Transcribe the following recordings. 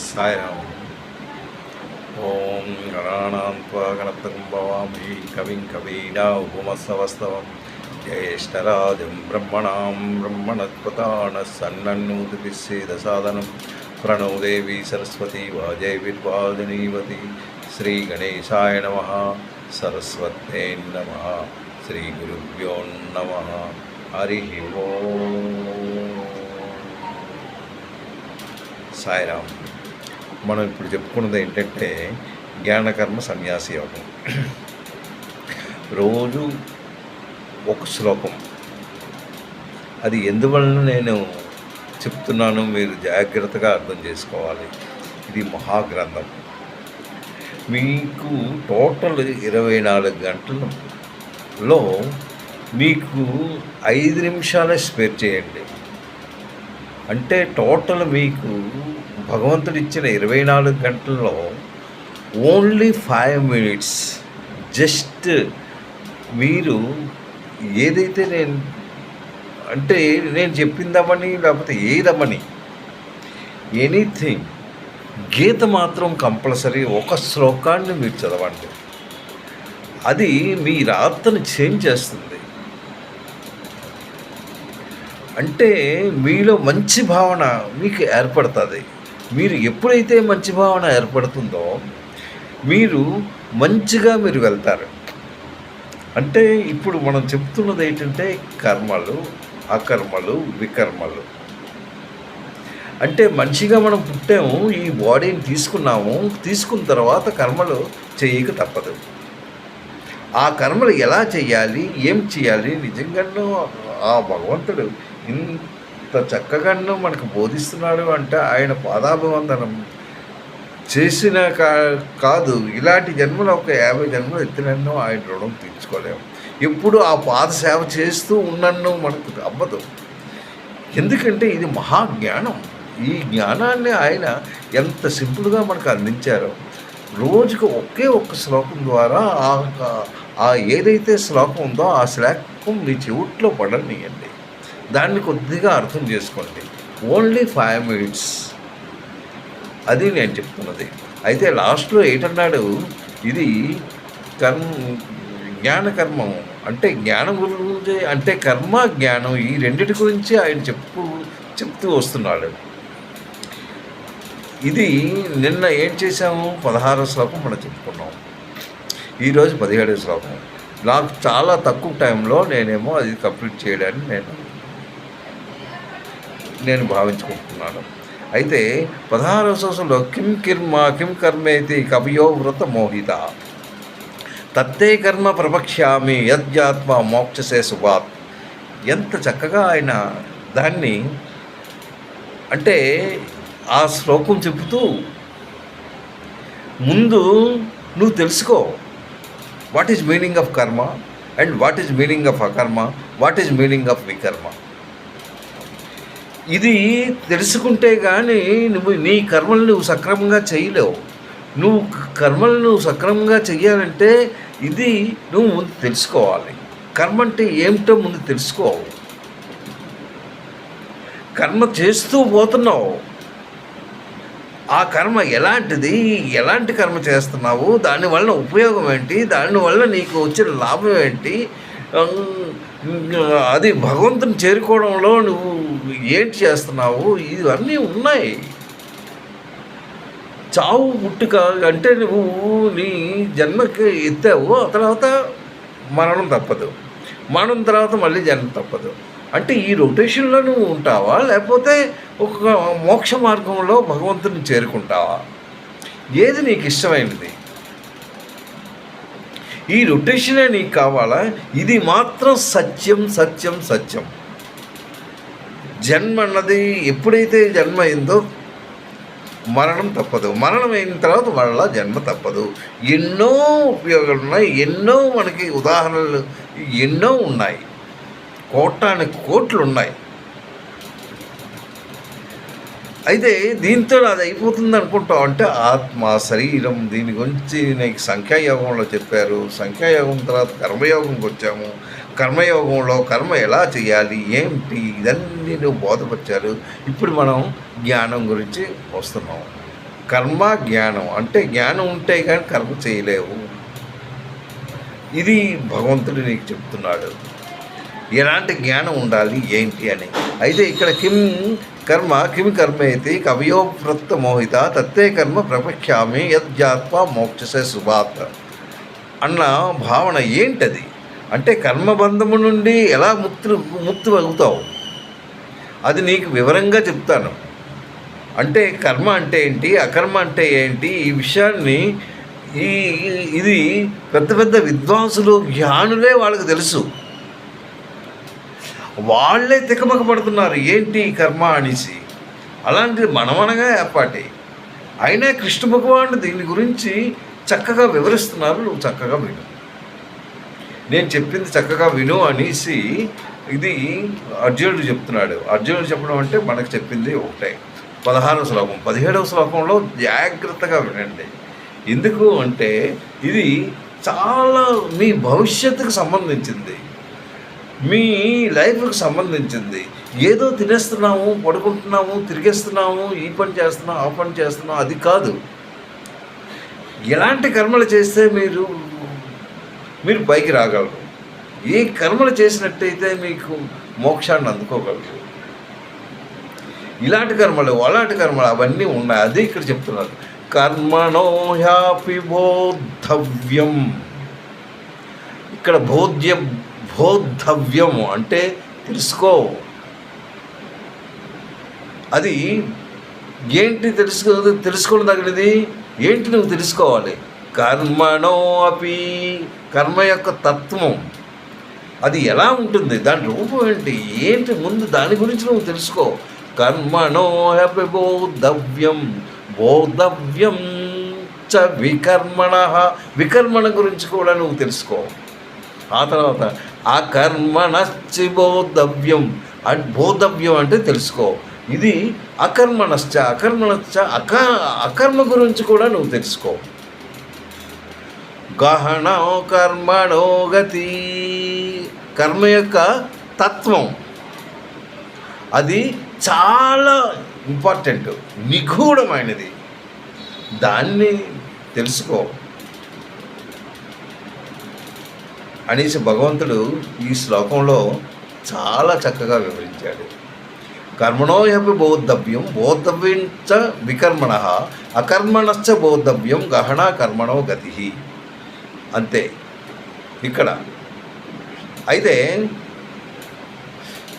సాయిరామ్ ఓం గణానాం త్వా గణపతిం భవామి కవిం కవీనా ఉపమస్తవస్తవం జ్యేష్ఠరాజం బ్రహ్మణాం బ్రహ్మణత్పతాన సన్నన్నూతిపిస్సేద సాధనం ప్రణోదేవి సరస్వతి వాజై విద్వాజనీవతి శ్రీ గణేశాయ నమ సరస్వతే నమ శ్రీ గురుభ్యో నమ హరి ఓ సాయిరామ్ మనం ఇప్పుడు చెప్పుకున్నది ఏంటంటే జ్ఞానకర్మ సన్యాసి యోగం. రోజు ఒక శ్లోకం. అది ఎందువలన నేను చెప్తున్నాను మీరు జాగ్రత్తగా అర్థం చేసుకోవాలి. ఇది మహాగ్రంథం. మీకు టోటల్ ఇరవై నాలుగు గంటలలో మీకు ఐదు నిమిషాలే స్పేర్ చేయండి. అంటే టోటల్ మీకు భగవంతుడు ఇచ్చిన ఇరవై నాలుగు గంటల్లో ఓన్లీ ఫైవ్ మినిట్స్ జస్ట్ మీరు ఏదైతే నేను అంటే నేను చెప్పిందామని లేకపోతే ఏదమని ఎనీథింగ్ గీత మాత్రం కంపల్సరీ ఒక శ్లోకాన్ని మీరు చదవండి. అది మీ రాత్రిని చేంజ్ చేస్తుంది. అంటే మీలో మంచి భావన మీకు ఏర్పడుతుంది. మీరు ఎప్పుడైతే మంచి భావన ఏర్పడుతుందో మీరు మంచిగా మీరు వెళ్తారు. అంటే ఇప్పుడు మనం చెప్తున్నది ఏంటంటే కర్మలు అకర్మలు వికర్మలు. అంటే మనిషిగా మనం పుట్టాము ఈ బాడీని తీసుకున్నాము తీసుకున్న తర్వాత కర్మలు చేయక తప్పదు. ఆ కర్మలు ఎలా చేయాలి ఏం చేయాలి నిజంగానో ఆ భగవంతుడు ఎంత చక్కగాను మనకు బోధిస్తున్నాడు అంటే ఆయన పాదాభివందనం చేసిన కా కాదు. ఇలాంటి జన్మలు ఒక యాభై జన్మలు ఎత్తినన్ను ఆయన రుణం తీర్చుకోలేము. ఎప్పుడు ఆ పాద సేవ చేస్తూ ఉన్నన్ను మనకు అవ్వదు. ఎందుకంటే ఇది మహాజ్ఞానం. ఈ జ్ఞానాన్ని ఆయన ఎంత సింపుల్గా మనకు అందించారో. రోజుకు ఒకే ఒక్క శ్లోకం ద్వారా ఆ ఆ ఏదైతే శ్లోకం ఉందో ఆ శ్లోకం మీ చెవుట్లో పడనియండి. దాన్ని కొద్దిగా అర్థం చేసుకోండి. ఓన్లీ ఫైవ్ మినిట్స్ అది నేను చెప్తున్నది. అయితే లాస్ట్లో ఏంటన్నాడు? ఇది కర్మ జ్ఞానకర్మం అంటే జ్ఞానం గురించి అంటే కర్మ జ్ఞానం ఈ రెండిటి గురించి ఆయన చెప్పు చెప్తూ వస్తున్నాడు. ఇది నిన్న ఏం చేశాము? పదహారో శ్లోకం మనం చెప్పుకున్నాం. ఈరోజు పదిహేడో శ్లోకం. నాకు చాలా తక్కువ టైంలో నేనేమో అది కంప్లీట్ చేయడానికి నేను నేను భావించుకుంటున్నాను. అయితే పదహారవ సంవత్సరంలో కిం కిర్మ కిం కర్మేతి కవియో వ్రత మోహిత. తత్తే కర్మ ప్రపక్ష్యామి యజ్జాత్మ మోక్షసే సుభాత్ ఎంత చక్కగా ఆయన దాన్ని అంటే ఆ శ్లోకం చెబుతూ ముందు నువ్వు తెలుసుకో what is meaning of karma and what is meaning of akarma what is meaning of vikarma? ఇది తెలుసుకుంటే కానీ నువ్వు నీ కర్మలు నువ్వు సక్రమంగా చేయలేవు. నువ్వు కర్మలు నువ్వు సక్రమంగా చెయ్యాలంటే ఇది నువ్వు ముందు తెలుసుకోవాలి. కర్మ అంటే ఏమిటో ముందు తెలుసుకోవు. కర్మ చేస్తూ పోతున్నావు. ఆ కర్మ ఎలాంటిది? ఎలాంటి కర్మ చేస్తున్నావు? దానివల్ల ఉపయోగం ఏంటి? దానివల్ల నీకు వచ్చిన లాభం ఏంటి? అది భగవంతుని చేరుకోవడంలో నువ్వు ఏంటి చేస్తున్నావు? ఇవన్నీ ఉన్నాయి. చావు పుట్టుక అంటే నువ్వు నీ జన్మకి ఎత్తావు ఆ తర్వాత మరణం తప్పదు. మరణం తర్వాత మళ్ళీ జన్మ తప్పదు. అంటే ఈ రొటేషన్లో నువ్వు ఉంటావా? లేకపోతే ఒక మోక్ష మార్గంలో భగవంతుని చేరుకుంటావా? ఏది నీకు ఇష్టమైనది? ఈ రొటేషనే నీకు కావాలా? ఇది మాత్రం సత్యం సత్యం సత్యం. జన్మ అన్నది ఎప్పుడైతే జన్మ అయిందో మరణం తప్పదు. మరణం అయిన తర్వాత మరలా జన్మ తప్పదు. ఎన్నో ఉపయోగాలు ఉన్నాయి. ఎన్నో మనకి ఉదాహరణలు ఎన్నో ఉన్నాయి. కోటానికి కోట్లు ఉన్నాయి. అయితే దీంతో అది అయిపోతుంది అనుకుంటాం. అంటే ఆత్మ శరీరం దీని గురించి నీకు సంఖ్యాయోగంలో చెప్పారు. సంఖ్యాయోగం తర్వాత కర్మయోగంకి వచ్చాము. కర్మయోగంలో కర్మ ఎలా చేయాలి? ఏంటి? ఇదన్నీ నువ్వు బోధపరిచారు. ఇప్పుడు మనం జ్ఞానం గురించి వస్తున్నాం. కర్మ జ్ఞానం. అంటే జ్ఞానం ఉంటే కానీ కర్మ చేయలేవు. ఇది భగవంతుడు నీకు చెప్తున్నాడు. ఎలాంటి జ్ఞానం ఉండాలి? ఏంటి అని. అయితే ఇక్కడ కిం కర్మ కిం కర్మేతి కవియో వృత్త మోహిత తత్తే కర్మ ప్రపక్ష్యామి యజ్ఞాత్మ మోక్షసే సుభాత్. అన్న భావన ఏంటది? అంటే కర్మబంధము నుండి ఎలా ముక్తి ముక్తి అవుతావు అది నీకు వివరంగా చెప్తాను. అంటే కర్మ అంటే ఏంటి అకర్మ అంటే ఏంటి ఈ విషయాన్ని ఈ ఇది పెద్ద పెద్ద విద్వాంసులు జ్ఞానులే వాళ్ళకి తెలుసు. వాళ్ళే తికమక పడుతున్నారు. ఏంటి కర్మ అనేసి. అలాంటిది మనమనగా ఏర్పాటే. అయినా కృష్ణ భగవానుడు దీని గురించి చక్కగా వివరిస్తున్నారు. నువ్వు చక్కగా విను. నేను చెప్పింది చక్కగా విను అనేసి ఇది అర్జునుడు చెప్తున్నాడు. అర్జునుడు చెప్పడం అంటే మనకు చెప్పింది ఒకటే. పదహారవ శ్లోకం. పదిహేడవ శ్లోకంలో జాగ్రత్తగా వినండి. ఎందుకు అంటే ఇది చాలా మీ భవిష్యత్తుకు సంబంధించింది. మీ లైఫ్కి సంబంధించింది. ఏదో తినేస్తున్నాము పడుకుంటున్నాము తిరిగేస్తున్నాము ఈ పని చేస్తున్నాం ఆ పని చేస్తున్నాం అది కాదు. ఎలాంటి కర్మలు చేస్తే మీరు మీరు పైకి రాగలరు? ఏ కర్మలు చేసినట్టయితే మీకు మోక్షాన్ని అందుకోగలరు? ఇలాంటి కర్మలు అలాంటి కర్మలు అవన్నీ ఉన్నాయి. అది ఇక్కడ చెప్తున్నారు. కర్మణో హ్యాపి బోద్ధవ్యం. ఇక్కడ బోధ్య బోద్ధవ్యము అంటే తెలుసుకో. అది ఏంటి తెలుసుకో తెలుసుకోవడం తగినది? ఏంటి నువ్వు తెలుసుకోవాలి? కర్మణో అపి కర్మ యొక్క తత్వం. అది ఎలా ఉంటుంది? దాని రూపం ఏంటి? ఏంటి ముందు దాని గురించి నువ్వు తెలుసుకో. కర్మణో అపి బోధవ్యం బోధవ్యం చ వికర్మణ. వికర్మణ గురించి కూడా నువ్వు తెలుసుకో. ఆ తర్వాత ఆ కర్మణశ్చి బోధవ్యం. అండ్ బోధవ్యం అంటే తెలుసుకో. ఇది అకర్మణశ్చ అకర్మణశ్చ అక అకర్మ గురించి కూడా నువ్వు తెలుసుకో. గహణో కర్మణో గతి. కర్మ యొక్క తత్వం. అది చాలా ఇంపార్టెంట్ నిగూఢమైనది. దాన్ని తెలుసుకో. అనేసి భగవంతుడు ఈ శ్లోకంలో చాలా చక్కగా వివరించాడు. కర్మణోహపి బోద్ధవ్యం బోద్ధవ్యం చ వికర్మణ అకర్మణశ్చ బోద్ధవ్యం గహన కర్మణో గతి. అంతే. ఇక్కడ. అయితే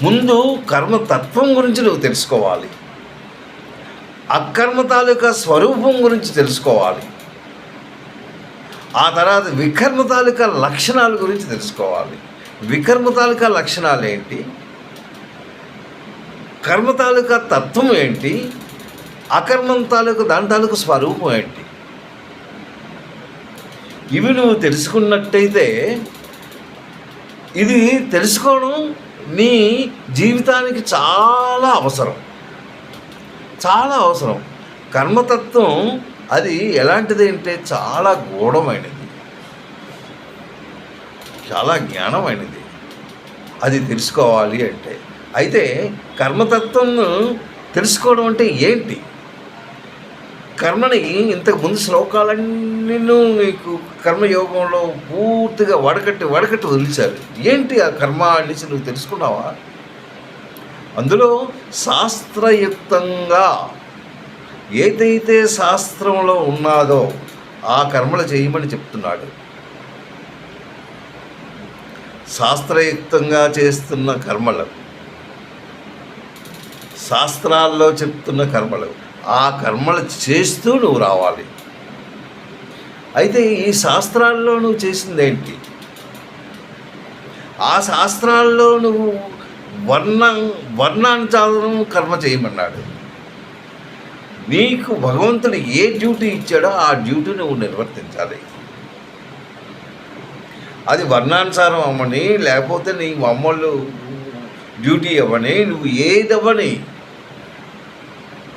ముందు కర్మ తత్వం గురించి నువ్వు తెలుసుకోవాలి. అకర్మ తాలూకా స్వరూపం గురించి తెలుసుకోవాలి. ఆ తర్వాత వికర్మ తాలూకా లక్షణాల గురించి తెలుసుకోవాలి. వికర్మ తాలూకా లక్షణాలు ఏంటి? కర్మ తాలూకా తత్వం ఏంటి? అకర్మం తాలూకు దాని తాలూకు స్వరూపం ఏంటి? ఇవి నువ్వు తెలుసుకున్నట్టయితే ఇది తెలుసుకోవడం నీ జీవితానికి చాలా అవసరం. చాలా అవసరం. కర్మతత్వం అది ఎలాంటిది అంటే చాలా గూఢమైనది. చాలా జ్ఞానమైనది. అది తెలుసుకోవాలి అంటే. అయితే కర్మతత్వంను తెలుసుకోవడం అంటే ఏంటి? కర్మని ఇంతకు ముందు శ్లోకాలన్నీ నీకు కర్మయోగంలో పూర్తిగా వడకట్టి వడకట్టి వదిలిచారు. ఏంటి ఆ కర్మ అనేసి నువ్వు తెలుసుకున్నావా? అందులో శాస్త్రయుక్తంగా ఏదైతే శాస్త్రంలో ఉన్నాదో ఆ కర్మలు చేయమని చెప్తున్నాడు. శాస్త్రయుక్తంగా చేస్తున్న కర్మలు శాస్త్రాల్లో చెప్తున్న కర్మలు ఆ కర్మలు చేస్తూ నువ్వు రావాలి. అయితే ఈ శాస్త్రాల్లో నువ్వు చేసింది ఏంటి? ఆ శాస్త్రాల్లో నువ్వు వర్ణ వర్ణానుసారం కర్మ చేయమన్నాడు. నీకు భగవంతుడు ఏ డ్యూటీ ఇచ్చాడో ఆ డ్యూటీ నువ్వు నిర్వర్తించాలి. అది వర్ణానుసారం అవ్వని లేకపోతే నీ అమ్మళ్ళు డ్యూటీ అవ్వని నువ్వు ఏదవ్వని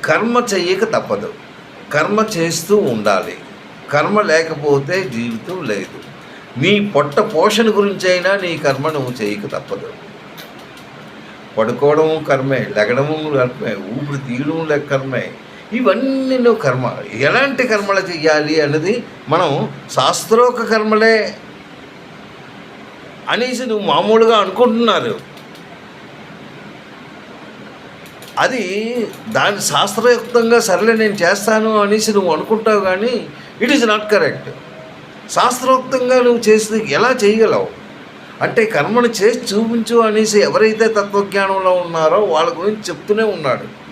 కర్మ చెయ్యక తప్పదు. కర్మ చేస్తూ ఉండాలి. కర్మ లేకపోతే జీవితం లేదు. నీ పొట్ట పోషణ గురించి అయినా నీ కర్మ నువ్వు చేయక తప్పదు. పడుకోవడం కర్మే లెగడము కర్మే ఊపిరి తీయడం కర్మే. ఇవన్నీ నువ్వు కర్మ ఎలాంటి కర్మలు చెయ్యాలి అన్నది మనం శాస్త్రోక కర్మలే అనేసి నువ్వు మామూలుగా అనుకుంటున్నారు. అది దాని శాస్త్రయుక్తంగా సరేలే నేను చేస్తాను అనేసి నువ్వు అనుకుంటావు కానీ ఇట్ ఈస్ నాట్ కరెక్ట్ శాస్త్రోక్తంగా నువ్వు చేసి ఎలా చేయగలవు? అంటే కర్మను చేసి చూపించు అనేసి ఎవరైతే తత్వజ్ఞానంలో ఉన్నారో వాళ్ళ గురించి చెప్తూనే ఉన్నాడు.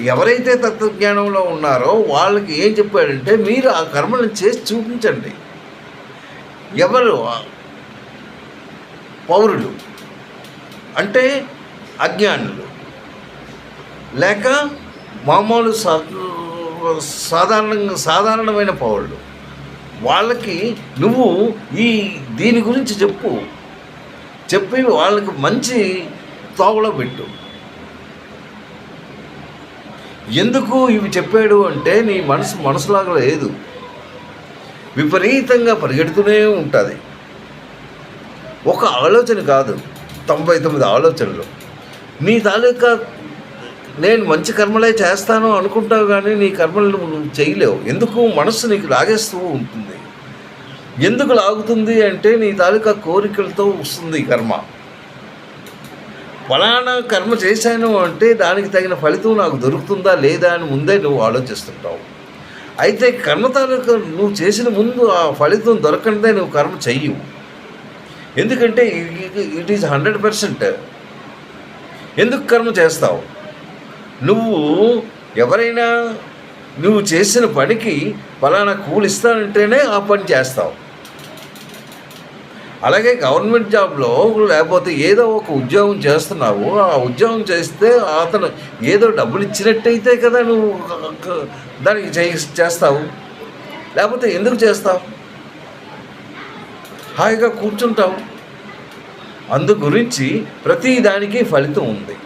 ఎవరైతే తత్వజ్ఞానంలో ఉన్నారో వాళ్ళకి ఏం చెప్పాడంటే మీరు ఆ కర్మను చేసి చూపించండి. ఎవరు? పౌరులు. అంటే అజ్ఞానులు. లేక మామూలు సా- సాధారణంగా సాధారణమైన పౌరులు. వాళ్ళకి నువ్వు ఈ దీని గురించి చెప్పు. చెప్పి వాళ్ళకి మంచి తోవలో పెట్టు. ఎందుకు ఇవి చెప్పాడు అంటే నీ మనసు మనసులాగా లేదు. విపరీతంగా పరిగెడుతూనే ఉంటుంది. ఒక ఆలోచన కాదు తొంభై తొమ్మిది ఆలోచనలు. నీ తాలూకా నేను మంచి కర్మలే చేస్తాను అనుకుంటావు కానీ నీ కర్మలు నువ్వు చేయలేవు. ఎందుకు? మనస్సు నీకు లాగేస్తూ ఉంటుంది. ఎందుకు లాగుతుంది అంటే నీ తాలూకా కోరికలతో వస్తుంది ఈ కర్మ. ఫలానా కర్మ చేశాను అంటే దానికి తగిన ఫలితం నాకు దొరుకుతుందా లేదా అని ముందే నువ్వు ఆలోచిస్తుంటావు. అయితే కర్మ తాలూకు నువ్వు చేసిన ముందు ఆ ఫలితం దొరకనిదే నువ్వు కర్మ చెయ్యవు ఎందుకంటే ఇట్ ఈజ్ హండ్రెడ్ పర్సెంట్. ఎందుకు కర్మ చేస్తావు? నువ్వు ఎవరైనా నువ్వు చేసిన పనికి ఫలానా కూలిస్తానంటేనే ఆ పని చేస్తావు. అలాగే గవర్నమెంట్ జాబ్లో లేకపోతే ఏదో ఒక ఉద్యోగం చేస్తున్నావు ఆ ఉద్యోగం చేస్తే అతను ఏదో డబ్బులు ఇచ్చినట్టయితే కదా నువ్వు దానికి చే- చేస్తావు. లేకపోతే ఎందుకు చేస్తావు? హాయిగా కూర్చుంటావు. అందు గురించి ప్రతి దానికి ఫలితం ఉంది.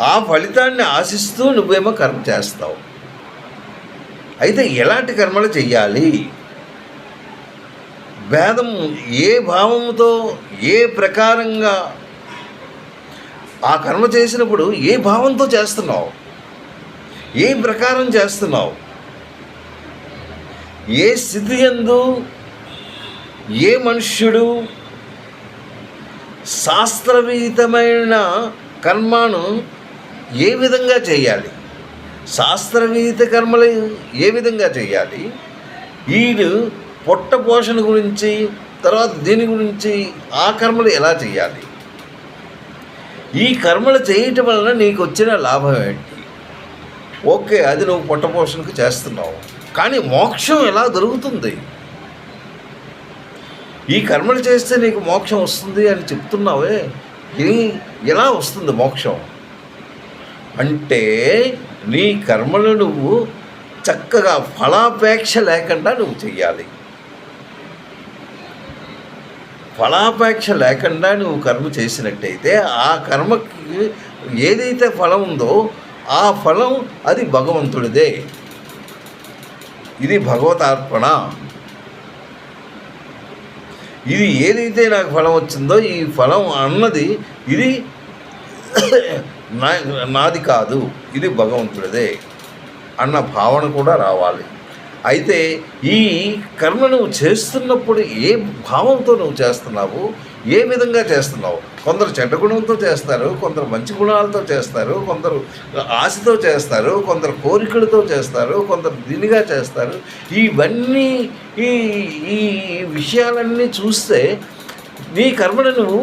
ఆ ఫలితాన్ని ఆశిస్తూ నువ్వేమో కర్మ చేస్తావు. అయితే ఎలాంటి కర్మలు చెయ్యాలి? వేదం ఏ భావంతో ఏ ప్రకారంగా ఆ కర్మ చేసినప్పుడు ఏ భావంతో చేస్తున్నావు? ఏ ప్రకారం చేస్తున్నావు? ఏ స్థితి ఎందు ఏ మనుష్యుడు శాస్త్రవిహితమైన కర్మను ఏ విధంగా చేయాలి? శాస్త్రవిహిత కర్మలు ఏ విధంగా చేయాలి? వీడు పొట్ట పోషణ గురించి తర్వాత దీని గురించి ఆ కర్మలు ఎలా చేయాలి? ఈ కర్మలు చేయటం వలన నీకు వచ్చిన లాభం ఏంటి? ఓకే అది నువ్వు పొట్ట పోషణకు చేస్తున్నావు కానీ మోక్షం ఎలా దొరుకుతుంది? ఈ కర్మలు చేస్తే నీకు మోక్షం వస్తుంది అని చెప్తున్నావే? ఇది ఎలా వస్తుంది మోక్షం? అంటే నీ కర్మలు నువ్వు చక్కగా ఫలాపేక్ష లేకుండా నువ్వు చెయ్యాలి. ఫలాపేక్ష లేకుండా నువ్వు కర్మ చేసినట్టయితే ఆ కర్మకి ఏదైతే ఫలం ఉందో ఆ ఫలం అది భగవంతుడిదే. ఇది భగవతార్పణ. ఇది ఏదైతే నాకు ఫలం వచ్చిందో ఈ ఫలం అన్నది ఇది నా నాది కాదు ఇది భగవంతుడిదే అన్న భావన కూడా రావాలి. అయితే ఈ కర్మ నువ్వు చేస్తున్నప్పుడు ఏ భావంతో నువ్వు చేస్తున్నావు? ఏ విధంగా చేస్తున్నావు? కొందరు చెడ్డ గుణంతో చేస్తారు కొందరు మంచి గుణాలతో చేస్తారు కొందరు ఆశతో చేస్తారు కొందరు కోరికలతో చేస్తారు కొందరు దీనిగా చేస్తారు. ఇవన్నీ ఈ ఈ విషయాలన్నీ చూస్తే నీ కర్మను నువ్వు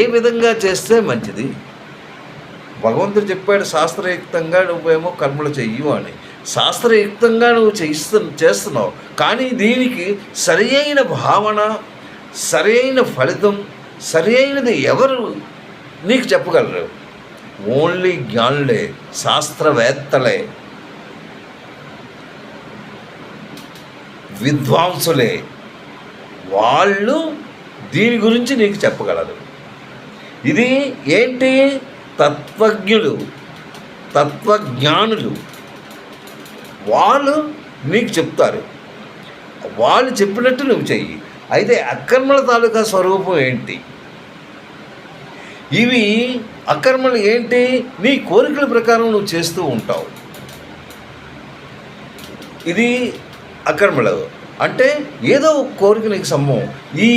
ఏ విధంగా చేస్తే మంచిది? భగవంతుడు చెప్పాడు శాస్త్రయుక్తంగా నువ్వేమో కర్మలు చెయ్యు అని. శాస్త్రయుక్తంగా నువ్వు చేయిస్తు చేస్తున్నావు. కానీ దీనికి సరి అయిన భావన సరి అయిన ఫలితం సరి అయినది ఎవరు నీకు చెప్పగలరు? ఓన్లీ జ్ఞానులే శాస్త్రవేత్తలే. విద్వాంసులే. వాళ్ళు దీని గురించి నీకు చెప్పగలరు. ఇది ఏంటి? తత్వజ్ఞులు తత్వజ్ఞానులు. వాళ్ళు నీకు చెప్తారు. వాళ్ళు చెప్పినట్టు నువ్వు చెయ్యి. అయితే అక్రమణ తాలూకా స్వరూపం ఏంటి? ఇవి అక్రమలు ఏంటి? నీ కోరికల ప్రకారం నువ్వు చేస్తూ ఉంటావు. ఇది అక్రమలు. అంటే ఏదో ఒక కోరిక నీకు సమ్మం ఈ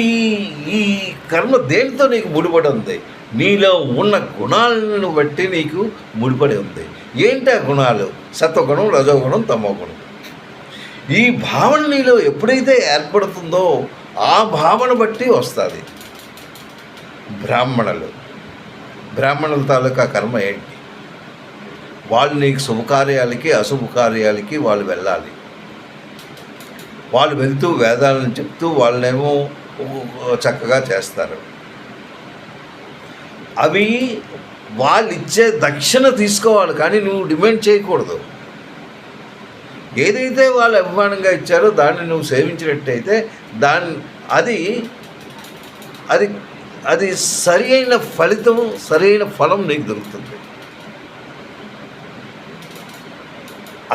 ఈ కర్మ దేనితో నీకు ముడిపడి ఉంది? నీలో ఉన్న గుణాలను బట్టి నీకు ముడిపడి ఉంది. ఏంటి ఆ గుణాలు? సత్వగుణం రజోగుణం తమోగుణం. ఈ భావన నీలో ఎప్పుడైతే ఏర్పడుతుందో ఆ భావన బట్టి వస్తుంది. బ్రాహ్మణులు. బ్రాహ్మణుల తాలూకా కర్మ ఏంటి? వాళ్ళు నీకు శుభకార్యాలకి అశుభకార్యాలకి వాళ్ళు వెళ్ళాలి. వాళ్ళు వెళ్తూ వేదాలను చెప్తూ వాళ్ళేమో చక్కగా చేస్తారు. అవి వాళ్ళు ఇచ్చే దక్షిణ తీసుకోవాలి కానీ నువ్వు డిమాండ్ చేయకూడదు. ఏదైతే వాళ్ళు అభిమానంగా ఇచ్చారో దాన్ని నువ్వు సేవించినట్టయితే దాన్ని అది అది అది సరి అయిన ఫలితం సరైన ఫలం నీకు దొరుకుతుంది.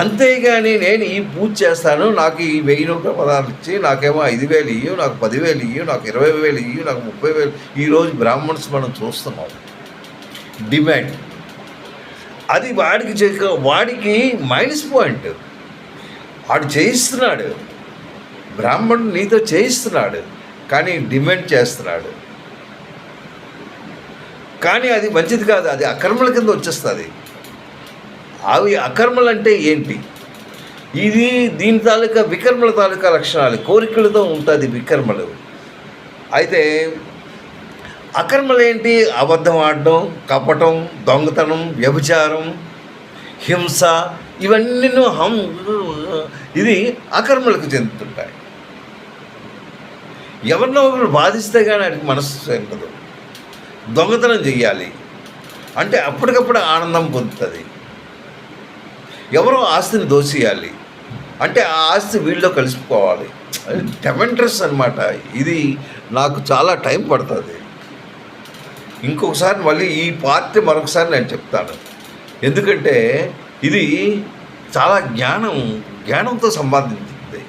అంతేగాని నేను ఈ పూజ చేస్తాను నాకు ఈ వెయ్యి నూట పదాలు ఇచ్చి నాకేమో ఐదు వేలు ఇయ్యు నాకు పదివేలు ఇయ్యు నాకు ఇరవై వేలు ఇయ్యు నాకు ముప్పై వేలు ఈరోజు బ్రాహ్మణ్స్ మనం చూస్తున్నాం డిమాండ్. అది వాడికి చే వాడికి మైనస్ పాయింట్. వాడు చేయిస్తున్నాడు. బ్రాహ్మణుడు నీతో చేయిస్తున్నాడు. కానీ డిమాండ్ చేస్తున్నాడు. కానీ అది మంచిది కాదు. అది అక్రమల కింద వచ్చేస్తుంది. అవి అకర్మలు అంటే ఏంటి? ఇది దీని తాలూకా వికర్మల తాలూకా లక్షణాలు. కోరికలతో ఉంటుంది వికర్మలు. అయితే అకర్మలేంటి? అబద్ధం ఆడడం కపటం దొంగతనం వ్యభిచారం హింస ఇవన్నీ హం ఇది అకర్మలకు చెందుతుంటాయి. ఎవరినో ఒకరు బాధిస్తే కానీ వాడికి మనస్సు ఉండదు దొంగతనం చెయ్యాలి. అంటే అప్పటికప్పుడు ఆనందం పొందుతుంది. ఎవరో ఆస్తిని దోచేయాలి అంటే ఆ ఆస్తి వీళ్ళలో కలిసిపోవాలి. డెమెంట్రస్ అనమాట ఇది నాకు చాలా టైం పడుతుంది. ఇంకొకసారి మళ్ళీ ఈ పార్టీ మరొకసారి నేను చెప్తాను. ఎందుకంటే ఇది చాలా జ్ఞానం జ్ఞానంతో సంబంధించింది.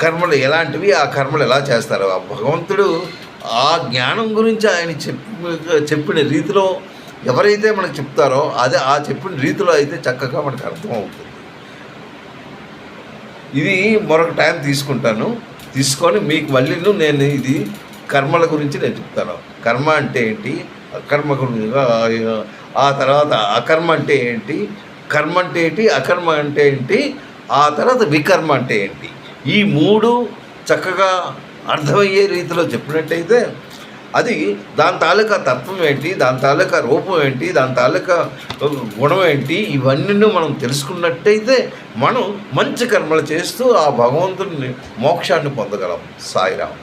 కర్మలు ఎలాంటివి ఆ కర్మలు ఎలా చేస్తారు? ఆ భగవంతుడు ఆ జ్ఞానం గురించి ఆయన చెప్పిన రీతిలో ఎవరైతే మనకు చెప్తారో అదే ఆ చెప్పిన రీతిలో అయితే చక్కగా మనకు అర్థమవుతుంది. ఇది మరొక టైం తీసుకుంటాను. తీసుకొని మీకు మళ్ళీ నేను ఇది కర్మల గురించి నేను చెప్తాను. కర్మ అంటే ఏంటి? అకర్మ ఆ తర్వాత అకర్మ అంటే ఏంటి? కర్మ అంటే ఏంటి? అకర్మ అంటే ఏంటి? ఆ తర్వాత వికర్మ అంటే ఏంటి? ఈ మూడు చక్కగా అర్థమయ్యే రీతిలో చెప్పినట్టయితే అది దాని తాలూకా తత్వం ఏంటి? దాని తాలూకా రూపం ఏంటి? దాని తాలూకా గుణం ఏంటి? ఇవన్నీ మనం తెలుసుకున్నట్టయితే మనం మంచి కర్మలు చేస్తూ ఆ భగవంతుడిని మోక్షాన్ని పొందగలం. సాయిరామ్.